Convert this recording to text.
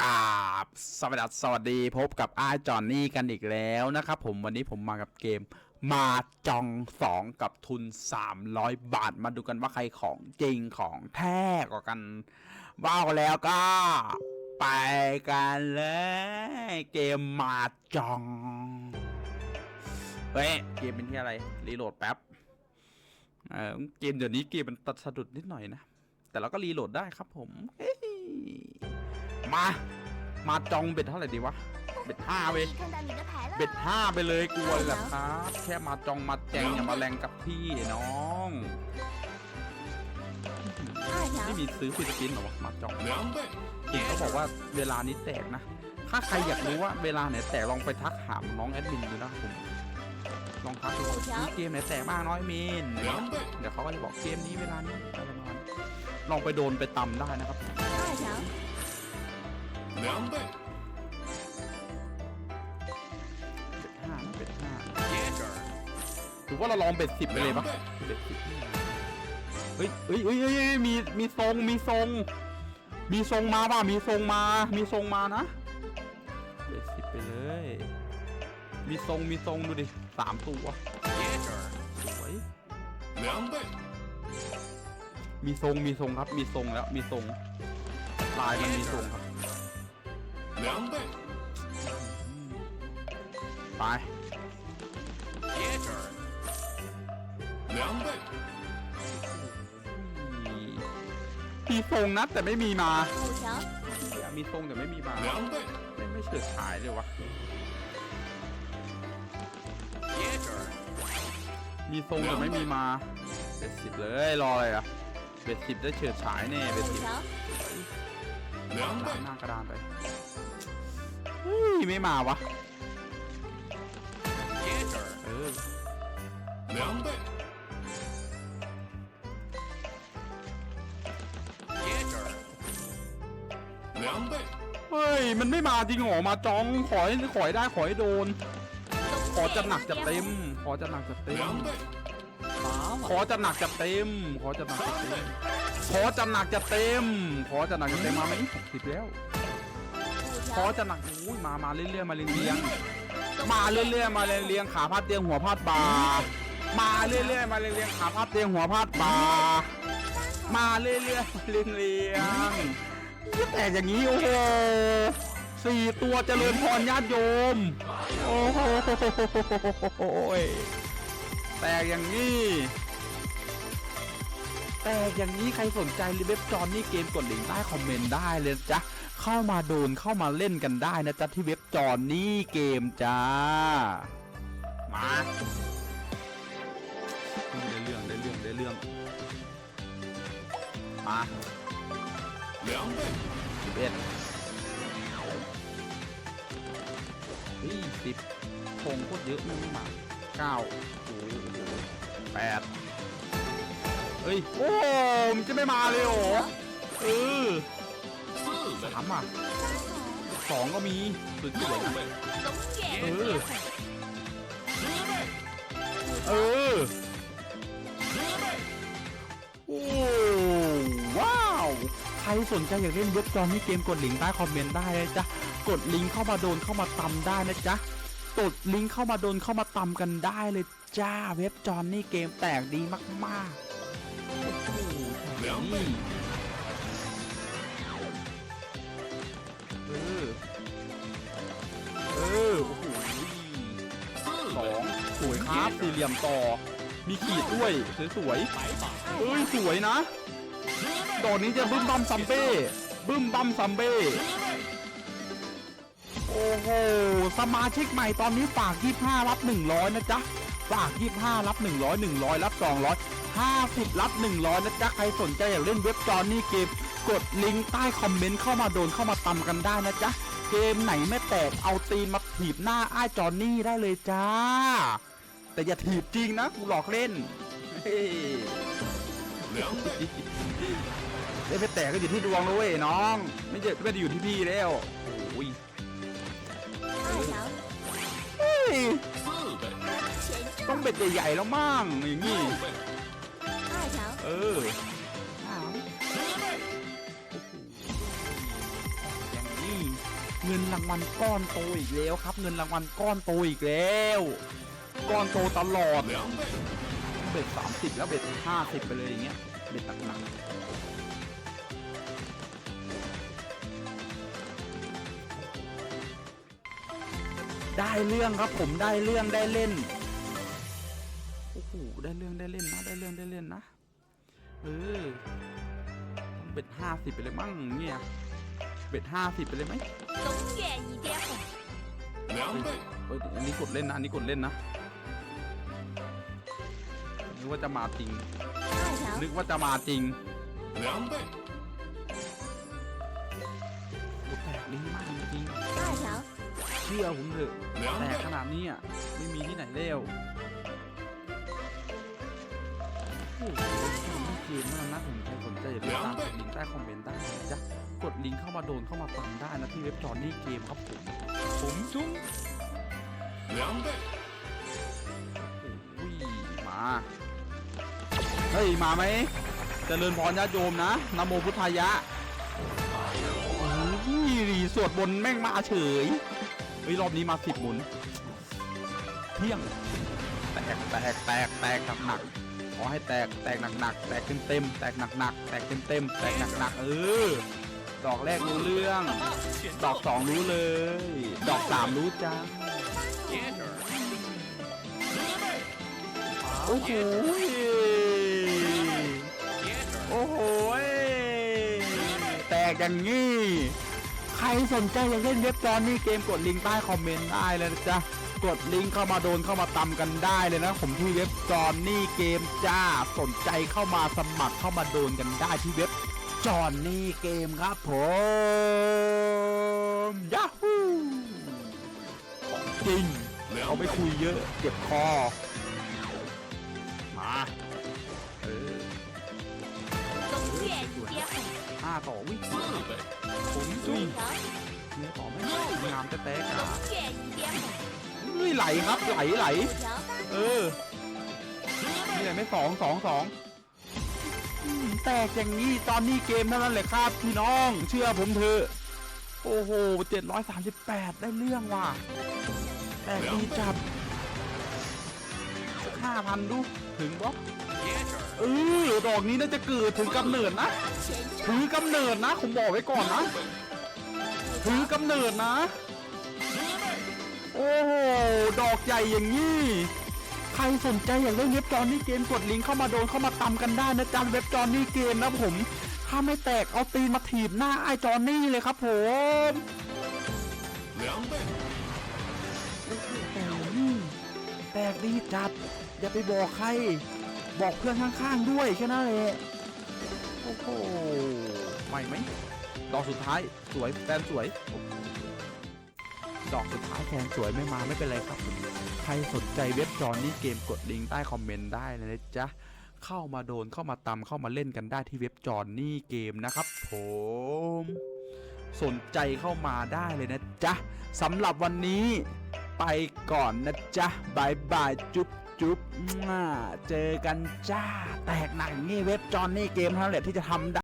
กาบสวัสดีสวัสดีพบกับอาจอนนี่กันอีกแล้วนะครับผมวันนี้ผมมากับเกมมาจอง 2 กับทุน 300 บาท มาดูกันว่าใครของจริงของแท้กว่ากันว้าวแล้วก็ไปกันเลย เกมมาจอง เฮ้ย เกมเป็นที่อะไร รีโหลดแป๊บเออเกมเดี๋ยวนี้เกมมันตัดสะดุดนิดหน่อยนะ แต่เราก็รีโหลดได้ครับผมเฮ้ย มา มาจองเบ็ดเท่าไหร่ดีวะ เบ็ดห้าเว้ย 看到你的牌了。 เบ็ดห้าไปเลยกลัวเลยเหรอครับ แค่มาจองมาแจงอย่ามาแรงกับพี่น้อง 二条 ไม่มีซื้อฟิสปินเหรอวะมาจอง 两倍， เก่งเขาบอกว่าเวลานี้แตกนะ ถ้าใครอยากรู้ว่าเวลาไหนแตกลองไปทักหาน้องแอดมินดูนะผมลองทักดูว่ามีเกมไหนแตกบ้างน้อยมิน 两倍， เดี๋ยวเขาก็จะบอกเกมนี้เวลานี้อะไรประมาณนี้ลองไปโดนไปตำได้นะครับ 二条 两倍， เบ็ดห้านะเบ็ดห้า 接着， ถือว่าเราลองเบ็ดสิบไปเลย 两 ปะ 倍， เบ็ดสิบเฮ้ยเฮ้ยเฮ้ยเฮ้ยเฮ้ยมีมีทรงมีทรง มีทรงมาป่ะมีทรงมา มีทรงมานะเบ็ดสิบไปเลย มีทรงมีทรงดูดิสามตัว 接着， สวย 两倍， มีทรงมีทรงครับ มีทรงแล้วมีทรงลายมันมีทรงครับ บ 两倍， ไป 接着，两倍， มีมีทรงนะแต่ไม่มีมา 五条 เดี๋ยวมีทรงแต่ไม่มีมา 两倍， ไม่ไม่เฉิดฉายเลยวะ 接着， มีทรงแต่ไม่มีมาเบ็ดสิบเลยรออะไรอะเบ็ดสิบได้เฉิดฉายแน่เบ็ด 五 สิบ 条两倍 ห，น้ากระดานไป เฮ้ยไม่มาวะ 接着， เออ 两倍，接着，两倍， เฮ้ยมันไม่มาจริงเหรอมาจองขอให้ขอให้ได้ขอให้โดน ขอจะหนักจะเต็ม ขอจะหนักจะเต็ม 两倍， ขอจะหนักจะเต็ม ขอจะหนักจะเต็ม ขอจะหนักจะเต็ม ขอจะหนักจะเต็มมาไหมผิดแล้ว 五ขอจะหนักอุ้ยมามาเรื่อยๆมาเรียงๆมาเรื่อยๆมาเรียงๆขาพาดเตียงหัวพาดบ่ามาเรื่อยๆมาเรียงๆขาพาดเตียงหัวพาดบ่ามาเรื่อยๆมาเรียงๆแต่อย่างนี้โอ้โหสี่ตัวเจริญพรญาติโยม โอ้โหแตกอย่างนี้แต่อย่างนี้ใครสนใจรีเว็บจอนนี่เกมกดลิงก์ใต้คอมเมนต์ได้เลยจ้ะ เข้ามาโดนเข้ามาเล่นกันได้นะจ๊ะที่เว็บจอนนี่เกมจ้า มาได้เรื่องได้เรื่องได้เรื่อง มาเหลืองสิบเอ็ดยี่สิบคงโคตรเยอะมากมาเก้าแปดเฮ้ย โอ้มจะไม่มาเลยโหรอเออามอะสองก็มีสุวยเออเออโอ้ว้าว ใครสนใจอยากเล่นเว็บจอนี่เกมกดลิงก์ใต้คอมเมนต์ได้นะจ๊ะ กดลิงก์เข้ามาโดนเข้ามาตำได้นะจ๊ะกดลิงก์เข้ามาโดนเข้ามาตำกันได้เลยจ้าเว็บจอนี่เกมแตกดีมากๆโอ้ อโอ้โหสองสวยครับสี่เหลี่ยมต่อ มีขีดด้วยสวยๆเอ้ยสวยนะดอกนี้จะบึ้มบัมซัมเบ้บึ้มบัมซัมเบ้โอ้โหสมาชิกใหม่ตอนนี้ฝาก25รับ 100 นะจ๊ะฝาก25รับ 100 100 รับ 200 50 รับ 100 นะจ๊ะใครสนใจอยากเล่นเว็บจอนี่เกมกดลิงก์ใต้คอมเมนต์เข้ามาโดนเข้ามาตำกันได้นะจ๊ะ เกมไหนไม่แตกเอาตีนมาถีบหน้าไอ้จอนนี่ได้เลยจ้า แต่อย่าถีบจริงนะกูหลอกเล่นเฮ้ยเล่นไม่แตกก็อยู่ที่ดวงด้วยน้อง ไม่จะไม่ได้อยู่ที่พี่แล้วโอ้ยต้องเป็ดใหญ่ๆแล้วมั่งอย่างงี้ เงินรางวัลก้อนโตอีกแล้วครับ เงินรางวัลก้อนโตอีกแล้ว ก้อนโตตลอด，เบ็ดสามสิบแล้วเบ็ดห้าสิบไปเลยอย่างเงี้ยเบ็ดหนักๆได้เรื่องครับผมได้เรื่องได้เล่นโอ้โหได้เรื่องได้เล่นนะได้เรื่องได้เล่นนะเออเบ็ดห้าสิบไปเลยมั้งเนี่ย เบ็ดห้าสิบไปเลยไหม 龙眼一点红，两倍， เอออันนี้กดเล่นนะอันนี้กดเล่นนะนึกว่าจะมาจริง 二条 นึกว่าจะมาจริง 两倍， โอ้แตกดีมากจริง 二条 ๆเชื่อผมเถอะ 两 แตก 倍 ข，นาดนี้อ่ะไม่มีที่ไหนแล้วโอ้โหเ กมมากนะผมใครสนใจอย่าลืมตามกดลิงก์ใต้คอมเมนต์ได้นะจ๊ะกดลิงก์เข้ามาโดนเข้ามาตังได้นะที่เว็บจอนนี่เกมครับผมผมจุ้ง两倍，โอ้ยมา เฮ้ย มาไหมเจริญพรญาติโยมนะนะโมพุทธายะโอ้ยสวดบนแม่งมาเฉยเฮ้ยรอบนี้มาสิบหมุน เที่ยง แตก แตก แตก แตกหนักหนัก ขอให้แตกแตกหนักๆแตกเต็มๆแตกหนักๆแตกเต็มๆแตกหนักๆเออดอกแรกรู้เรื่อง ดอกสองรู้เลย ดอกสามรู้จ้าโอ้โหโอ้โหแตกอย่างงี้ สนใจอยากเล่นเว็บจอนนี่เกมกดลิงก์ใต้คอมเมนต์ได้เลยนะจ๊ะกดลิงก์เข้ามาโดนเข้ามาตำกันได้เลยนะ ผมที่เว็บจอนนี่เกมจ้าสนใจเข้ามาสมัครเข้ามาโดนกันได้ที่เว็บจอนนี่เกมครับผมยาฮูจริงเขาไม่คุยเยอะ เจ็บคอ ห้าต่อวิ่งซื่อเผมจุ้งเนื้อต่อไม่งามจะแตกอะนี่ไหลครับไหลไหล เออนี่ไหลไม่สองสองสองแตกอย่างนี้ตอนนี้เกมเท่านั้นแหละครับพี่น้องเชื่อผมเถอะโอ้โหเจ็ดร้อยสามสิบแปดได้เรื่องว่ะ แตกดีจับ ห้าพันดูถึงบ่เออดอกนี้น่าจะเกิดถึงกำเนิดนะถือกำเนิดนะผมบอกไว้ก่อนนะถือกำเนิดนะ โอ้โหดอกใหญ่อย่างนี้ใครสนใจอยากได้เว็บจอนนี่เกมกดลิงก์เข้ามาโดนเข้ามาตำกันได้นะจ๊นเว็บจอนนี่เกมนะผม ถ้าไม่แตกเอาตีนมาถีบหน้าไอ้จอนนี่เลยครับผมแตกดีจัด อย่าไปบอกใคร บอกเพื่อนข้างๆด้วยแค่นั้นแหละโอ้โหไม่ไหมดอกสุดท้ายสวยแฟนสวย ดอกสุดท้ายแฟนสวยไม่มาไม่เป็นไรครับ ใครสนใจเว็บจอนนี่เกมกดลิงก์ใต้คอมเมนต์ได้เลยนะจ๊ะเข้ามาโดนเข้ามาตำเข้ามาเล่นกันได้ที่เว็บจอนนี่เกมนะครับ ผม สนใจเข้ามาได้เลยนะจ๊ะสำหรับวันนี้ไปก่อนนะจ๊ะบายบายจุ๊บ จุ๊บมาเจอกันจ้า แตกหนักนี่เว็บจอนนี่เกมเท่านั้นแหละที่จะทำได้